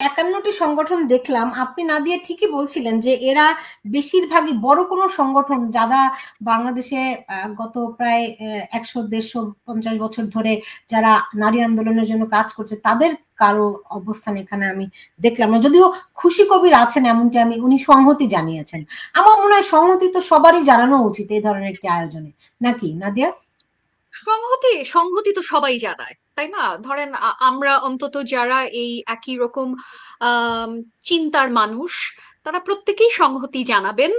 একান্নটি সংগঠন দেখলাম, আপনি না দিয়ে ঠিকই বলছিলেন যে এরা বেশিরভাগই বড় কোনো সংগঠন যারা বাংলাদেশে গত প্রায় একশো, দেড়শো, পঞ্চাশ বছর ধরে যারা নারী আন্দোলনের জন্য কাজ করছে, তাদের কারও অবস্থান এখানে আমি দেখলাম না। যদিও খুশি কবির আছেন এমনটি আমি, উনি সংহতি জানিয়েছেন। আমার মনে হয় সংহতি তো সবারই জানানো উচিত এই ধরনের একটি আয়োজনে। নাকি, নাদিয়া? সংহতি সংহতি তো সবাই জানায়। তাই না? ধরেন আমরা অন্তত যারা এই একই রকম চিন্তার মানুষ, তারা প্রত্যেকেই সংহতি জানাবেন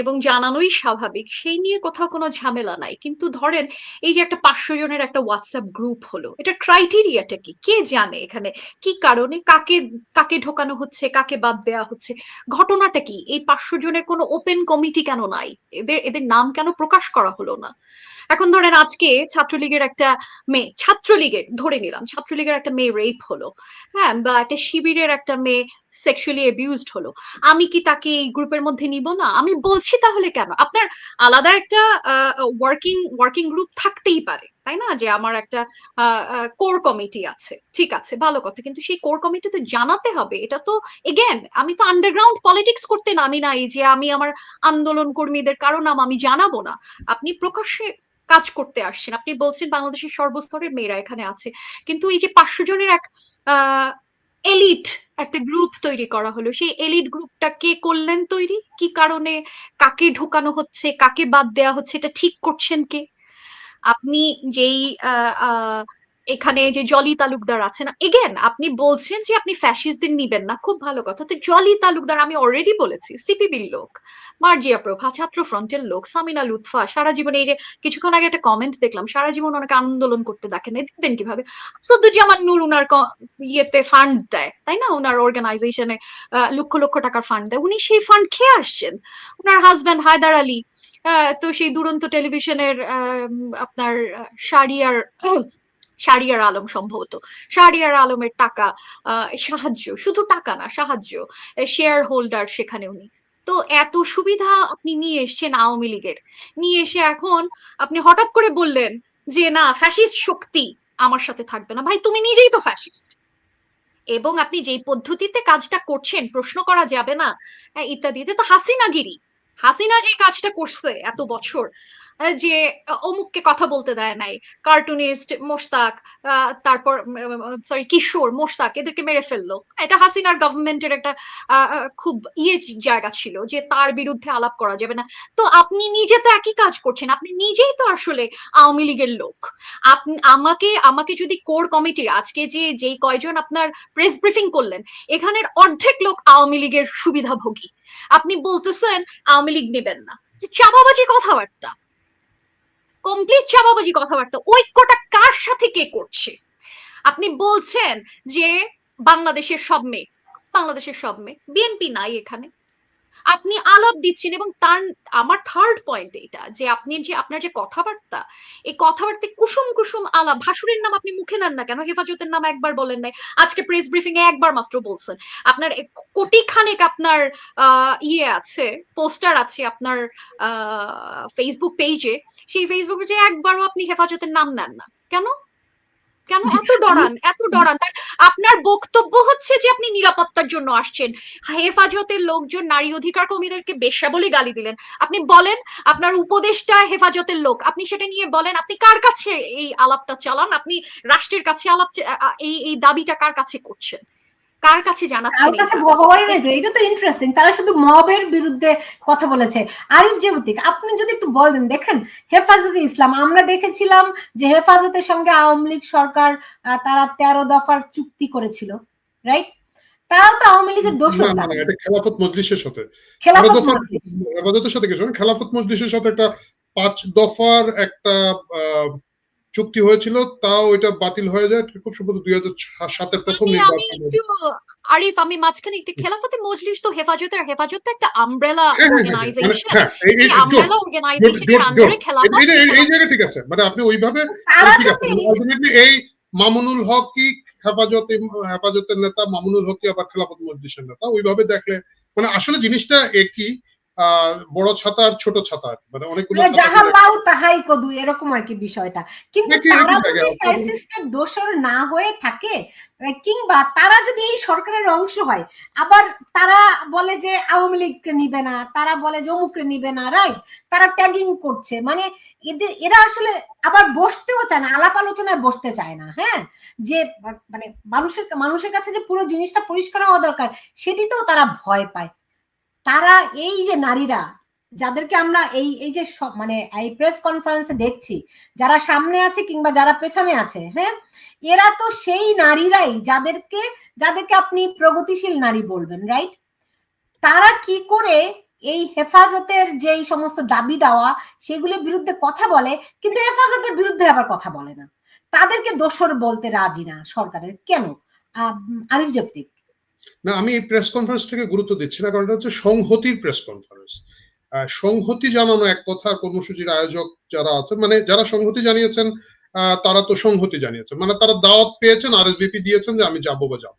এবং জানানোই স্বাভাবিক। সেই নিয়ে কোথাও কোনো ঝামেলা নাই। কিন্তু ধরেন এই যে একটা পাঁচশো জনের একটা হোয়াটসঅ্যাপ গ্রুপ হলো, এটা ক্রাইটেরিয়াটা কি? কে জানে এখানে? কি কারণে? কাকে কাকে ঢোকানো হচ্ছে? কাকে বাদ দেওয়া হচ্ছে? ঘটনাটা কি? এই পাঁচশো জনের কোনো ওপেন কমিটি কেন নাই? এদের এদের নাম কেন প্রকাশ করা হলো না? এখন ধরেন আজকে ছাত্রলীগের একটা মেয়ে, ছাত্রলীগের, ধরে নিলাম, ছাত্রলীগের একটা মেয়ে রেপ হলো হ্যাঁ বা একটা শিবিরের একটা মেয়ে সেক্সুয়ালি অ্যাবিউজড হলো। আমি কি তাকে এই গ্রুপের মধ্যে নিব না? আমি বলছি তাহলে কেন? আপনার আলাদা একটা ওয়ার্কিং ওয়ার্কিং গ্রুপ থাকতেই পারে, তাই না? যে আমার একটা কোর কমিটি আছে, ঠিক আছে, ভালো কথা। কিন্তু সেই কোর কমিটি তো জানাতে হবে, এটা তো এগেন আমি তো আন্ডারগ্রাউন্ড পলিটিক্স করতে নামি নাই যে আমি আমার আন্দোলন কর্মীদের কারও নাম আমি জানাব না। আপনি প্রকাশ্যে কাজ করতে আসছেন। আপনি বলছেন বাংলাদেশের সর্বস্তরের মেয়েরা এখানে আছে। কিন্তু এই যে পাঁচশো জনের এক এলিট একটা গ্রুপ তৈরি করা হলো, সেই এলিট গ্রুপটা কে করলেন তৈরি? কি কারণে কাকে ঢোকানো হচ্ছে? কাকে বাদ দেওয়া হচ্ছে? এটা ঠিক করছেন কে? আপনি যেই এখানে যে জলি তালুকদার আছে না এগেন আপনি বলছেন যে আপনি ফ্যাসিস্টদের নিবেন না, খুব ভালো কথা। তো জলি তালুকদার আমি অলরেডি বলেছি সিপিবির লোক, মার্জিয়া প্রভা, ছাত্র ফ্রন্টের লোক, সামিনা লুৎফা, সারা জীবনে এই যে কিছুক্ষণ আগে একটা কমেন্ট দেখলাম, সারা জীবন অনেক আন্দোলন করতে দেখেন দেখবেন কীভাবে? সদ্দুজ্জামান নূর উনার ইয়েতে ফান্ড দেয়, তাই না? ওনার অর্গানাইজেশনে লক্ষ লক্ষ টাকার ফান্ড দেয়। উনি সেই ফান্ড খেয়ে আসছেন। ওনার হাজব্যান্ড হায়দার আলী তো সেই দুরন্ত টেলিভিশনের আপনার সারিয়ার শারিয়ার আলম সম্ভবত। শারিয়ার আলমের টাকা সাহায্য, শুধু টাকা না, সাহায্য শেয়ার হোল্ডার সেখানে উনি। তো এত সুবিধা আপনি নিয়ে এসছেন আওয়ামী লীগের। নিয়ে এসে এখন আপনি হঠাৎ করে বললেন যে, না ফ্যাসিস্ট শক্তি আমার সাথে থাকবে না। ভাই, তুমি নিজেই তো ফ্যাসিস্ট এবং আপনি যেই পদ্ধতিতে কাজটা করছেন, প্রশ্ন করা যাবে না ইত্যাদিতে। তো হাসিনাগিরি, হাসিনা যে কাজটা করছে এত বছর যে অমুককে কথা বলতে দেয় নাই। কার্টুনিস্ট মোশতাক তারপর সরি কিশোর, মোশতাক, এদেরকে মেরে ফেলল। এটা হাসিনার গভর্নমেন্টের একটা খুব ইয়ে জায়গা ছিল যে তার বিরুদ্ধে আলাপ করা যাবে না। তো আপনি নিজে তো একই কাজ করছেন, আপনি নিজেই তো আসলে আওয়ামী লীগের লোক। আপনি আমাকে আমাকে যদি কোর কমিটির, আজকে যে, যেই কয়জন আপনার প্রেস ব্রিফিং করলেন, এখানের অর্ধেক লোক আওয়ামী লীগের সুবিধাভোগী। আপনি বলতেছেন আওয়ামী লীগ নেবেন না। চাপাবাজি কথাবার্তা। কমপ্লিট চাপাবাজি কথাবার্তা। ঐক্যটা কার সাথে কে করছে? আপনি বলছেন যে বাংলাদেশের সব মেয়ে, বাংলাদেশের সব মেয়ে বিএনপি নাই এখানে। আপনি আলাপ দিচ্ছেন এবং তার, আমার থার্ড পয়েন্ট এটা যে আপনি যে আপনার যে কথাবার্তা, এই কথাবার্তা কুসুম কুসুম আলাপ, ভাসুরের নাম আপনি মুখে নেন না কেন? হেফাজতের নাম একবার বলেন নাই। আজকে প্রেস ব্রিফিং এ একবার মাত্র বলছেন। আপনার কোটি খানেক আপনার ইয়ে আছে, পোস্টার আছে আপনার ফেসবুক পেজে সেই ফেসবুক পেজে একবারও আপনি হেফাজতের নাম নেন না। কেন? কেন? এত ডরান এত ডরান। তার আপনার বক্তব্য হচ্ছে যে আপনি নিরাপত্তার জন্য আসছেন। হেফাজতের লোকজন, নারী অধিকার কর্মীদেরকে বেশ্যা বলে গালি দিলেন। আপনি বলেন, আপনার উপদেশটা হেফাজতের লোক, আপনি সেটা নিয়ে বলেন, আপনি কার কাছে এই আলাপটা চালান? আপনি রাষ্ট্রের কাছে আলাপ এই এই দাবিটা কার কাছে করছেন? কার কাছে জানাচ্ছেন এটা তো ইন্টারেস্টিং তারা শুধু মবের বিরুদ্ধে কথা বলেছে। আরিফ জেবতিক আপনি যদি একটু বলেন দেখেন হেফাজতে ইসলাম আমরা দেখেছিলাম যে হেফাজতের সঙ্গে আওয়ামী লীগ সরকার তারা তেরো দফার চুক্তি করেছিল রাইট তারাও তো আওয়ামী লীগের দোষ খেলাফত মজলিসের সাথে। হেফাজতের সাথে কিছু খেলাফত মজলিসের সাথে একটা পাঁচ দফার একটা চুক্তি হয়েছিল তাও ওইটা বাতিল হয়ে যায়। খুব সম্ভবত দুই হাজার সাতের প্রথম নির্বাচন। আরিফ আমি মাঝখানে একটু খেলাফতে মজলিস তো হেফাজতের হেফাজত একটা আমব্রেলা অর্গানাইজেশন এই আমব্রেলা অর্গানাইজেশনের আন্ডারে খেলাফত এই জায়গা ঠিক আছে মানে আপনি ওইভাবে এই মামুনুল হক কি হেফাজত হেফাজতের নেতা মামুনুল হক কি আবার খেলাফত মজলিসের নেতা ওইভাবে দেখলে মানে আসলে জিনিসটা একই বড় ছাতা আর ছোট ছাতা মানে অনেকগুলো মানে যাহা। লাউ তাহাই কদু এরকম আর কি বিষয়টা। কিন্তু তারা যদি। ফ্যাসিস্টের দোষর না হয়ে থাকে কিংবা তারা যদি এই সরকারের অংশ হয় আবার তারা বলে যে আওয়ামী লীগকে নিবে না তারা বলে যে অমুককে নিবে না রাইট তারা ট্যাগিং করছে। মানে এদের এরা আসলে আবার বসতেও চায় না আলাপ আলোচনায় বসতে চায় না হ্যাঁ? যে মানে মানুষের মানুষের কাছে যে পুরো জিনিসটা পরিষ্কার হওয়া দরকার সেটিতেও তারা ভয় পায়। তারা এই যে নারীরা, যাদেরকে আমরা এই এই যে মানে এই প্রেস কনফারেন্সে দেখছি, যারা সামনে আছে কিংবা যারা পেছনে আছে হ্যাঁ? এরা তো সেই নারীরাই যাদেরকে যাদেরকে আপনি প্রগতিশীল নারী বলবেন রাইট তারা কি করে এই হেফাজতের যে সমস্ত দাবি দেওয়া, সেগুলোর বিরুদ্ধে কথা বলে, কিন্তু হেফাজতের বিরুদ্ধে আবার কথা বলে না। তাদেরকে দোষর বলতে রাজি না সরকারের। কেন? আরিফ জেপ্তিক না আমি এই প্রেস কনফারেন্সটাকে গুরুত্ব দিচ্ছি না কারণ এটা হচ্ছে সংহতির প্রেস কনফারেন্স সংহতি জানানো এক কথা কর্মসূচির আয়োজক যারা আছেন মানে যারা সংহতি জানিয়েছেন তারা তো সংহতি জানিয়েছেন। মানে তারা দাওয়াত পেয়েছেন আর দিয়েছেন যে আমি যাব বা যাব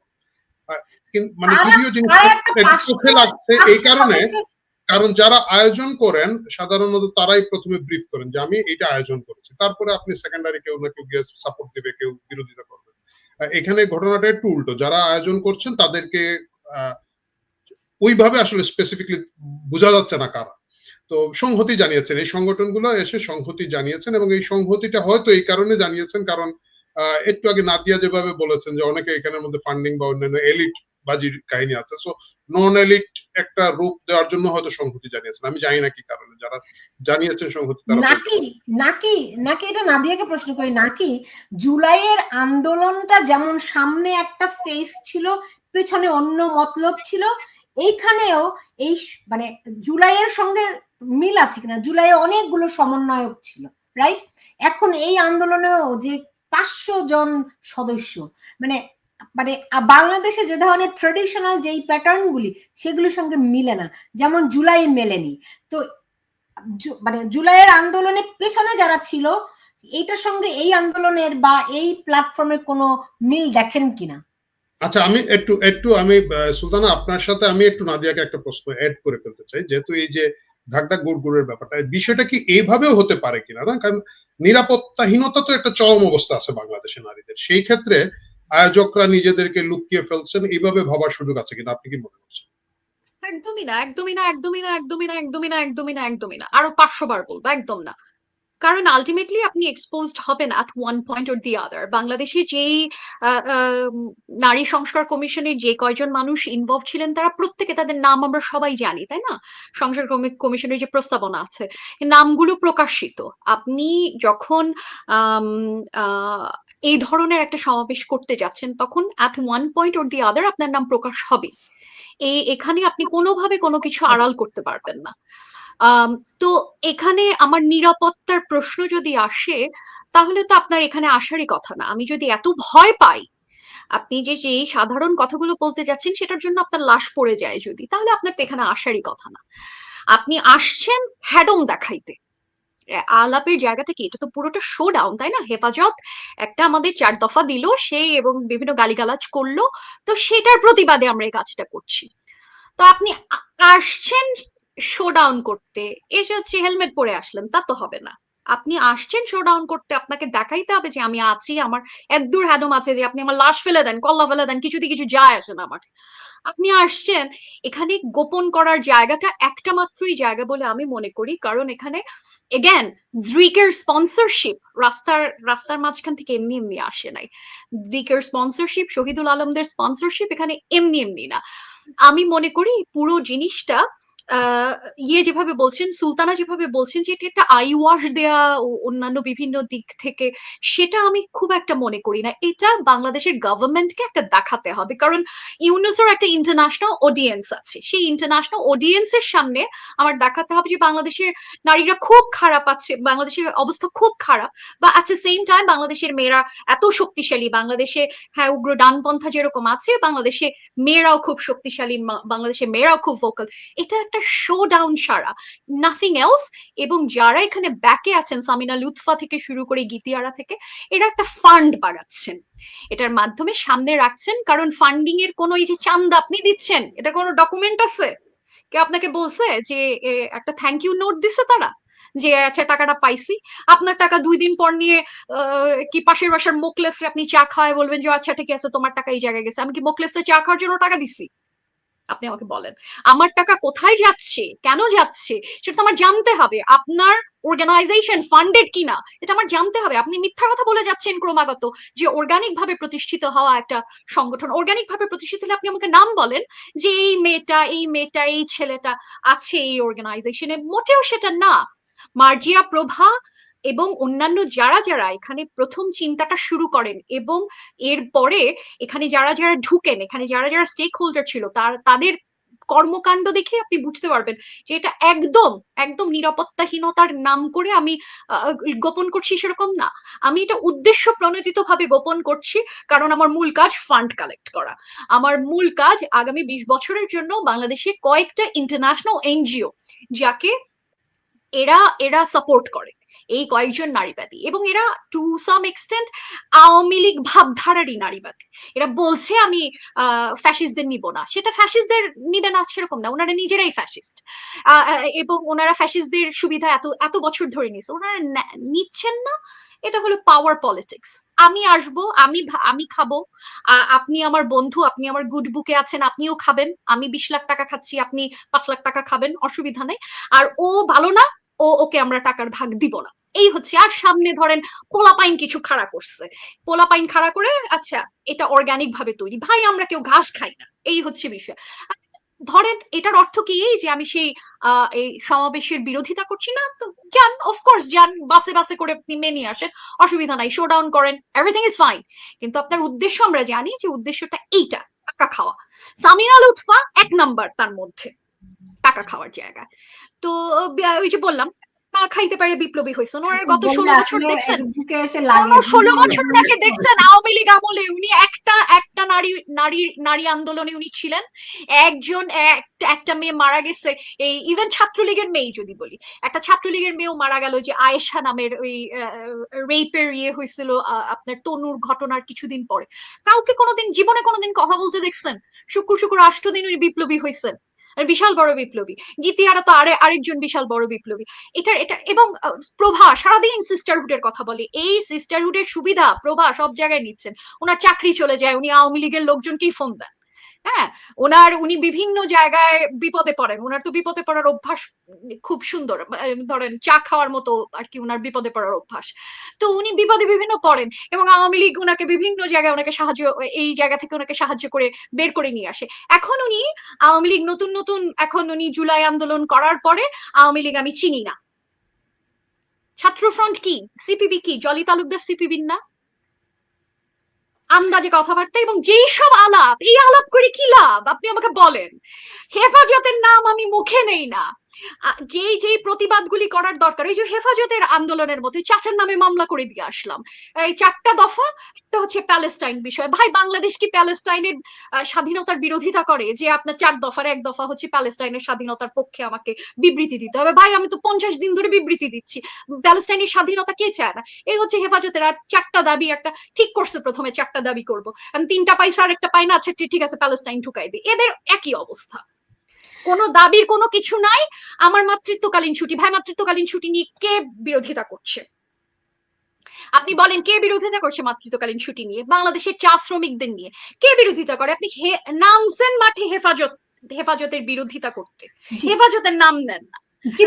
মানে যদিও জিনিসটা চোখে লাগছে এই কারণে কারণ যারা আয়োজন করেন সাধারণত তারাই প্রথমে ব্রিফ করেন যে আমি এটা আয়োজন করেছি। তারপরে আপনি সেকেন্ডারি কেউ না কেউ সাপোর্ট দিবে কেউ বিরোধিতা করবে। এখানে ঘটনাটা একটু উল্টো। যারা আয়োজন করছেন, তাদেরকে ওইভাবে আসলে স্পেসিফিকলি বোঝা যাচ্ছে না কারা। তো সংহতি জানিয়েছেন। এই সংগঠনগুলো এসে সংহতি জানিয়েছেন এবং এই সংহতিটা হয়তো এই কারণে জানিয়েছেন কারণ একটু আগে নাদিয়া যেভাবে বলেছেন যে অনেকে এখানের মধ্যে ফান্ডিং বা অন্যান্য এলিট বাজির কাহিনী আছে। সো নন এলিট একটা রূপ দেওয়ার জন্য হয়তো সংহতি জানিয়েছেন। আমি জানি না কি কারণে। যারা জানিয়েছেন সংহতি তারা নাকি নাকি নাকি এটা নাদিয়াকে প্রশ্ন করি। নাকি জুলাইয়ের আন্দোলনটা যেমন সামনে একটা ফেস ছিল পেছনে অন্য মতলব ছিল এইখানেও এই মানে জুলাইয়ের সঙ্গে মিল আছে কিনা? জুলাইয়ে অনেকগুলো সমন্বয়ক ছিল রাইট এখন এই আন্দোলনেও যে পাঁচশো জন সদস্য মানে মানে বাংলাদেশে যে ধরনের ট্রেডিশনাল যেই প্যাটার্ন গুলি সেগুলোর সঙ্গে মিলে না। যেমন জুলাই মেলেনি। তো মানে জুলাইয়ের আন্দোলনের পেছনে যারা ছিল এইটার সঙ্গে এই আন্দোলনের বা এই প্ল্যাটফর্মের কোনো মিল দেখেন কিনা? আচ্ছা আমি একটু একটু আমি আহ, সুলতানা আপনার সাথে আমি একটু নাদিয়াকে একটা প্রশ্ন অ্যাড করে ফেলতে চাই। যেহেতু এই যে ঢাকঢা গুড়গুড়ের ব্যাপারটা বিষয়টা কি এইভাবেও হতে পারে কিনা না? কারণ নিরাপত্তাহীনতা তো একটা চরম অবস্থা আছে বাংলাদেশে নারীদের। সেই ক্ষেত্রে আয়োজকরা নিজেদেরকে লুকিয়ে ফেলছেন, এইভাবে ভাবার সুযোগ আছে কিনা? আপনি কি মনে করছেন? একদমই না একদমই না একদমই না একদমই না একদমই না একদমই না একদমই না। আরও পাঁচশো বার বলব, একদম না। কারণ আলটিমেটলি আপনি এক্সপোজড হবেন at one point or the other বাংলাদেশে যেই নারী সংস্কার কমিশনে যে কয়জন মানুষ ইনভলভ ছিলেন, তারা প্রত্যেকে তাদের নাম আমরা সবাই জানি, তাই না? সংস্কার কমিশনের যে প্রস্তাবনা আছে নামগুলো প্রকাশিত। আপনি যখন এই ধরনের একটা সমাবেশ করতে যাচ্ছেন, তখন at one point or the other আপনার নাম প্রকাশ হবে। এই এখানে আপনি কোনোভাবে কোনো কিছু আড়াল করতে পারবেন না। তো এখানে আমার নিরাপত্তার প্রশ্ন যদি আসে, তাহলে তো আপনার এখানে আসারই কথা না। আমি যদি এত ভয় পাই, আপনি যে যে সাধারণ কথাগুলো বলতে যাচ্ছেন, সেটার জন্য আপনার লাশ পড়ে যায় যদি, তাহলে আপনার তো এখানে আসারই কথা না। আপনি আসছেন হ্যাডম দেখাইতে। আলাপের জায়গাটা কি এটা তো পুরোটা শো ডাউন তাই না? হেফাজত একটা আমাদের চার দফা দিল সেই এবং বিভিন্ন গালিগালাজ করল, তো সেটার প্রতিবাদে আমরা এই কাজটা করছি। তো আপনি আসছেন শো ডাউন করতে এসে হচ্ছে হেলমেট পরে আসলেন, তা তো হবে না। আপনি আসছেন শো ডাউন করতে, আপনাকে দেখাইতে হবে যে আমি আছি, আমার এদ্দুর হ্যাডম আছে যে আপনি আমার লাশ ফেলে দেন, কল্লা ফেলে দেন কিছুতে কিছু যায় আসে না আমার। আপনি আসছেন, এখানে গোপন করার জায়গাটা একটা মাত্রই জায়গা বলে আমি মনে করি। কারণ এখানে এগেন দ্রিকের স্পন্সরশিপ রাস্তার রাস্তার মাঝখান থেকে এমনি এমনি আসে নাই। দ্রিকের স্পন্সরশিপ শহীদুল আলমদের স্পন্সরশিপ এখানে এমনি এমনি না। আমি মনে করি পুরো জিনিসটা ইয়ে যেভাবে বলছেন, সুলতানা যেভাবে বলছেন যে, এটা একটা আই ওয়াশ দেয়া অন্যান্য বিভিন্ন দিক থেকে, সেটা আমি খুব একটা মনে করি না। এটা বাংলাদেশের গভর্নমেন্টকে একটা দেখাতে হবে। কারণ ইউনেসোর একটা ইন্টারন্যাশনাল অডিয়েন্স আছে। সেই ইন্টারন্যাশনাল অডিয়েন্সের সামনে আমার দেখাতে হবে যে, বাংলাদেশের নারীরা খুব খারাপ আছে, বাংলাদেশের অবস্থা খুব খারাপ, বা অ্যাট দ্য সেম টাইম বাংলাদেশের মেয়েরা এত শক্তিশালী, বাংলাদেশে হ্যাঁ উগ্র ডানপন্থা যেরকম আছে, বাংলাদেশে মেয়েরাও খুব শক্তিশালী বাংলাদেশের মেয়েরাও খুব ভোকাল এটা একটা শো ডাউন সারা নাথিং এলস এবং যারা এখানে ব্যাকে আছেন, সামিনা লুৎফা থেকে শুরু করে গীতিয়ারা থেকে, এরা একটা ফান্ড বাগাচ্ছেন এটার মাধ্যমে সামনে রাখছেন, কারণ ফান্ডিং এর কোনো এই যে চান্দা আপনি দিচ্ছেন, এটা কোনো ডকুমেন্ট আছে? কেউ আপনাকে বলছে যে একটা থ্যাংক ইউ নোট দিছে তারা, যে আচ্ছা টাকাটা পাইছি। আপনার টাকা দুই দিন পর নিয়ে কি পাশের বাসার মোকলেসে আপনি চা খাওয়ায় বলবেন যে আচ্ছা ঠিক আছে, তোমার টাকা এই জায়গায় গেছে। আমি কি মোকলেসে চা খাওয়ার জন্য টাকা দিছি? আপনি আমাকে বলেন। আমার টাকা কোথায় যাচ্ছে? কেন যাচ্ছে? সেটা তো আমার জানতে হবে। আপনার অর্গানাইজেশন ফান্ডেড কিনা এটা আমার জানতে হবে। আপনি মিথ্যা কথা বলে যাচ্ছেন ক্রমাগত যে অর্গানিক ভাবে প্রতিষ্ঠিত হওয়া একটা সংগঠন। অর্গানিক ভাবে প্রতিষ্ঠিত হলে আপনি আমাকে নাম বলেন যে এই মেয়েটা এই মেয়েটা, এই ছেলেটা আছে এই অর্গানাইজেশনে মোটেও সেটা না। মার্জিয়া প্রভা এবং অন্যান্য যারা যারা এখানে প্রথম চিন্তাটা শুরু করেন এবং এরপরে এখানে যারা যারা ঢুকেন, এখানে যারা যারা স্টেক হোল্ডার ছিল, তার, তাদের কর্মকাণ্ড দেখে আপনি বুঝতে পারবেন যে এটা একদম একদম নিরাপত্তাহীনতার নাম করে আমি গোপন করছি সেরকম না। আমি এটা উদ্দেশ্য প্রণোদিত ভাবে গোপন করছি, কারণ আমার মূল কাজ ফান্ড কালেক্ট করা। আমার মূল কাজ আগামী বিশ বছরের জন্য বাংলাদেশে কয়েকটা ইন্টারন্যাশনাল এনজিও যাকে এরা এরা সাপোর্ট করে। এই কয়েকজন নারীবাদী এবং এরা to some extent Awami League ভাবধারারই নারীবাদী। এরা বলছে, আমি ফ্যাসিস্টদের নিব না। সেটা ফ্যাসিস্টদের নিবে না, সেরকম না। ওনারা নিজেরাই ফ্যাসিস্ট এবং ওনারা ফ্যাসিস্টদের সুবিধা এত এত বছর ধরে নিচ্ছে ওনারা নিচ্ছেন না। এটা হলো পাওয়ার পলিটিক্স আমি আসব, আমি আমি খাব। আপনি আমার বন্ধু, আপনি আমার গুড বুকে আছেন, আপনিও খাবেন। আমি বিশ লাখ টাকা খাচ্ছি, আপনি পাঁচ লাখ টাকা খাবেন, অসুবিধা নেই। আর ও ভালো না ও, ওকে আমরা টাকার ভাগ দিব না। এই হচ্ছে, আর সামনে ধরেন পোলাপাইন কিছু খাড়া করছে। পোলাপাইন খাড়া করে আচ্ছা এটা অর্গানিক ভাবে তৈরি। ভাই, আমরা কেউ ঘাস খাই না। এই হচ্ছে বিষয়। ধরেন, এটার অর্থ কি এই যে আমি সেই এই সমাবেশের বিরোধিতা করছি না? তো যান অফকোর্স যান। বাসে বাসে করে আপনি মেনে আসেন। অসুবিধা নাই শো ডাউন করেন। এভরিথিং ইজ ফাইন কিন্তু আপনার উদ্দেশ্য আমরা জানি যে উদ্দেশ্যটা এইটা, টাকা খাওয়া। সামিনা লুৎফা, এক নাম্বার তার মধ্যে। টাকা খাওয়ার জায়গা। তো ওই যে বললাম না খাইতে পারে বিপ্লবী ওনার গত ষোলো বছর দেখছেন? ষোলো বছর ওনাকে দেখছেন আওয়ামী লীগ আমলে উনি একটা একটা নারী নারী নারী আন্দোলনে উনি ছিলেন। একজন একটা মেয়ে মারা গেছে। এই ইভেন ছাত্রলীগের মেয়ে যদি বলি। একটা ছাত্রলীগের মেয়েও মারা গেল যে আয়েশা নামের ওই রেপের ইয়ে হয়েছিল আপনার তনুর ঘটনার কিছুদিন পরে। কাউকে কোনোদিন জীবনে কোনোদিন কথা বলতে দেখছেন? শুক্র শুক্র আষ্ট দিন উনি বিপ্লবী হয়েছেন। বিশাল বড় বিপ্লবী। গীতিয়ারা তো আরে, আরেকজন বিশাল বড় বিপ্লবী। এটার, এটা, এবং প্রভা সারাদিন সিস্টারহুডের কথা বলে। এই সিস্টারহুডের সুবিধা প্রভা সব জায়গায় নিচ্ছেন। ওনার চাকরি চলে যায়, উনি আওয়ামী লীগের লোকজনকেই ফোন দেন। হ্যাঁ ওনার, উনি বিভিন্ন জায়গায় বিপদে পড়েন। ওনার তো বিপদে পড়ার অভ্যাস খুব সুন্দর। ধরেন চা খাওয়ার মতো আর কি ওনার বিপদে পড়ার অভ্যাস। তো উনি বিপদে বিভিন্ন পড়েন এবং আওয়ামী লীগ ওনাকে বিভিন্ন জায়গায় ওনাকে সাহায্য, এই জায়গা থেকে ওনাকে সাহায্য করে বের করে নিয়ে আসে। এখন উনি আওয়ামী লীগ নতুন নতুন, এখন উনি জুলাই আন্দোলন করার পরে আওয়ামী লীগ আমি চিনি না। ছাত্র ফ্রন্ট কি? সিপিবি কি? জলি তালুকদার সিপিবির না? আন্দাজে কথাবার্তা এবং যেই সব আলাপ, এই আলাপ করে কি লাভ? আপনি আমাকে বলেন। হেফাজতের নাম আমি মুখে নেই না। যেই যেই প্রতিবাদগুলি করার দরকার এই যে হেফাজতের আন্দোলনের মধ্যে চাচার নামে মামলা করে দিয়ে আসলাম। এই চারটা দফা, একটা হচ্ছে প্যালেস্টাইন বিষয়। ভাই, বাংলাদেশ কি প্যালেস্টাইনের স্বাধীনতার বিরোধিতা করে? যে আপনার চার দফার এক দফা হচ্ছে প্যালেস্টাইনের স্বাধীনতার পক্ষে আমাকে বিবৃতি দিতে হবে। ভাই, আমি তো পঞ্চাশ দিন ধরে বিবৃতি দিচ্ছি। প্যালেস্টাইনের স্বাধীনতা কে চায় না? এই হচ্ছে হেফাজতের আর চারটা দাবি, একটা ঠিক করছে প্রথমে, চারটা দাবি করব। তিনটা পাইছে আর একটা পাই না আচ্ছা ঠিক আছে, প্যালেস্টাইন ঢুকাই দিই। এদের একই অবস্থা। কোনো দাবির কোনো কিছু নাই। আমার মাতৃত্বকালীন ছুটি ভাই মাতৃত্বকালীন ছুটি নিয়ে কে বিরোধিতা করছে? আপনি বলেন কে বিরোধিতা করছে মাতৃত্বকালীন ছুটি নিয়ে বাংলাদেশের চা শ্রমিকদের নিয়ে? কে বিরোধিতা করে? আপনি নামছেন মাঠে হেফাজত হেফাজতের বিরোধিতা করতে। হেফাজতের নাম নেন না।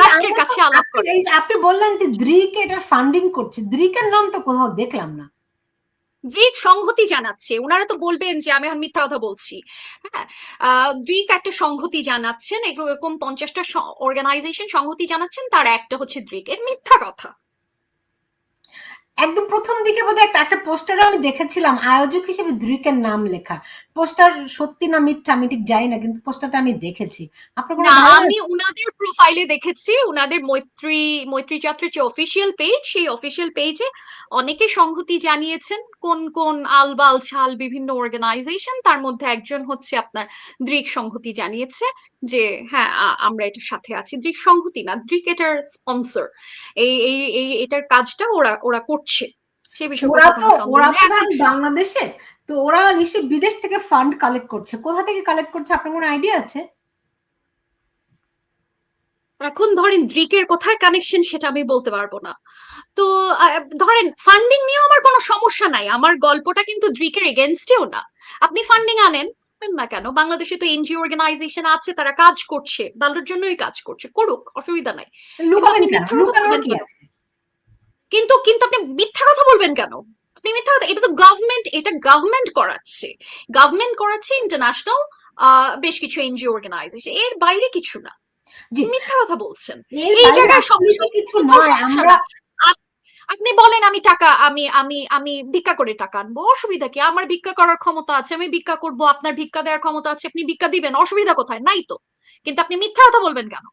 রাষ্ট্রের কাছে আলাপ করে। আপনি বললেন যে দ্রিক এটা ফান্ডিং করছে দ্রিকের নাম তো কোথাও দেখলাম না। গ্রিক সংহতি জানাচ্ছে। ওনারা তো বলবেন যে, আমি এখন মিথ্যা কথা বলছি। হ্যাঁ গ্রিক একটা সংহতি জানাচ্ছেন। এরকম পঞ্চাশটা অর্গানাইজেশন সংহতি জানাচ্ছেন। তার একটা হচ্ছে গ্রিক এর মিথ্যা কথা। একদম প্রথম দিকে বোধহয় একটা একটা পোস্টারে আমি দেখেছিলাম আয়োজক হিসেবে দ্রিকের নাম লেখা। পোস্টার সত্যি না মিথ্যা আমি ঠিক জানি না কিন্তু পোস্টারটা আমি দেখেছি। আপনার আমি উনাদের প্রোফাইলে দেখেছি। উনাদের মৈত্রী মৈত্রী যাত্রার যে অফিসিয়াল পেজ সেই অফিসিয়াল পেজে অনেকে সংহতি জানিয়েছেন। কোন কোন আলবাল ছাল বিভিন্ন অর্গানাইজেশন তার মধ্যে একজন হচ্ছে আপনার দৃক সংহতি জানিয়েছে যে হ্যাঁ আমরা এটার সাথে আছি। দৃক সংহতি না দৃক এটার স্পন্সর এই এই এই এটার কাজটা ওরা ওরা করছে। সে বিষয়ে ওরা তো ওরা এখন ধরেন বাংলাদেশে তো ওরা নিশ্চয়ই বিদেশ থেকে ফান্ড কালেক্ট করছে। কোথা থেকে কালেক্ট করছে আপনার কোনো আইডিয়া আছে? এখন ধরেন দ্রিকের কোথায় কানেকশন সেটা আমি বলতে পারব না। তো ধরেন ফান্ডিং নিয়েও আমার কোনো সমস্যা নাই। আমার গল্পটা কিন্তু দ্রিকের এগেনস্টেও না। আপনি ফান্ডিং আনেন আনেন না কেন? বাংলাদেশে তো এনজিও অর্গানাইজেশন আছে তারা কাজ করছে। ভালোর জন্যই কাজ করছে। করুক অসুবিধা নাই। কিন্তু কিন্তু আপনি মিথ্যা কথা বলবেন কেন? আপনি মিথ্যা কথা এটা তো গভর্নমেন্ট এটা গভর্নমেন্ট করাচ্ছে। গভর্নমেন্ট করাচ্ছে ইন্টারন্যাশনাল বেশ কিছু এনজিও অর্গানাইজেশন এর বাইরে কিছু না। মিথ্যা কথা বলছেন। এই জায়গায় কিছু নয় আমরা আপনি বলেন আমি টাকা আমি আমি আমি ভিক্ষা করে টাকা আনব। অসুবিধা কি? আমার ভিক্ষা করার ক্ষমতা আছে আমি ভিক্ষা করব আপনার ভিক্ষা দেওয়ার ক্ষমতা আছে আপনি ভিক্ষা দিবেন অসুবিধা কোথায়? নাই তো। কিন্তু আপনি মিথ্যা কথা বলবেন কেন?